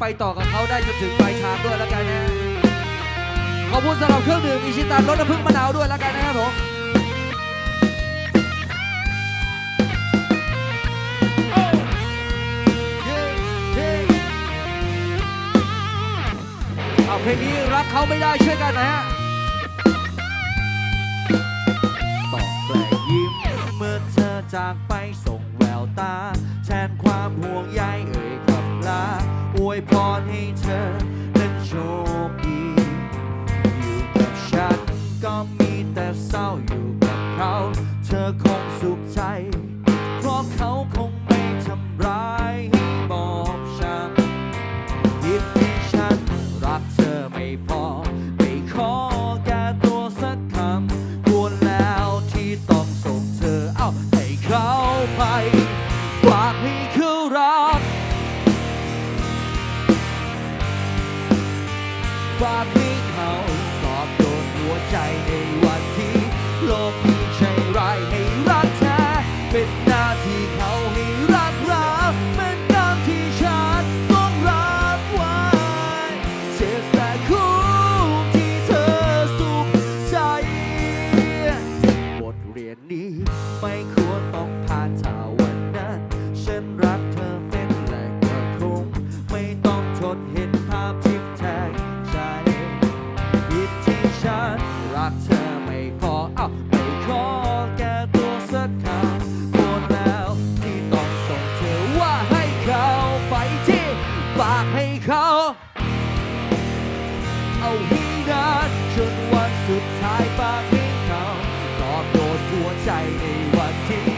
ไปต่อกับเขาได้จนถึงปลายทางด้วยแล้วกันนะขอบคุณสำหรับเครื่องดื่มอิชิตันรสน้ำผึ้งมะนาวด้วยแล้วกันนะครับผมเอาเพลงนี้รักเขาไม่ได้ช่วยกันนะฮะตองแกล้งยิ้มเมื่อเธอจากไปส่งแววตา แทนความห่วงใย วยพรให้เธอนั้นโชคดีอยู่กับฉันก็มีแต่เศร้าอยู่กับเขา เธอคงสุขใจ เพราะเขาคงไม่ทำร้ายให้บอกช้ำคิดที่ฉันรักเธอไม่พอ ไม่ขอแก้ตัวสักคำกวนแล้วที่ต้องส่งเธอเอาให้เขาไปฝากให้ ความที่เขาตอบโดนหัวใจในวันที่ โลกมีใจร้ายให้รักแท้เป็นหน้าที่ เขาเอาให้นานจนวันสุดท้ายปากให้เขาตอบโดดหัวใจในวันที่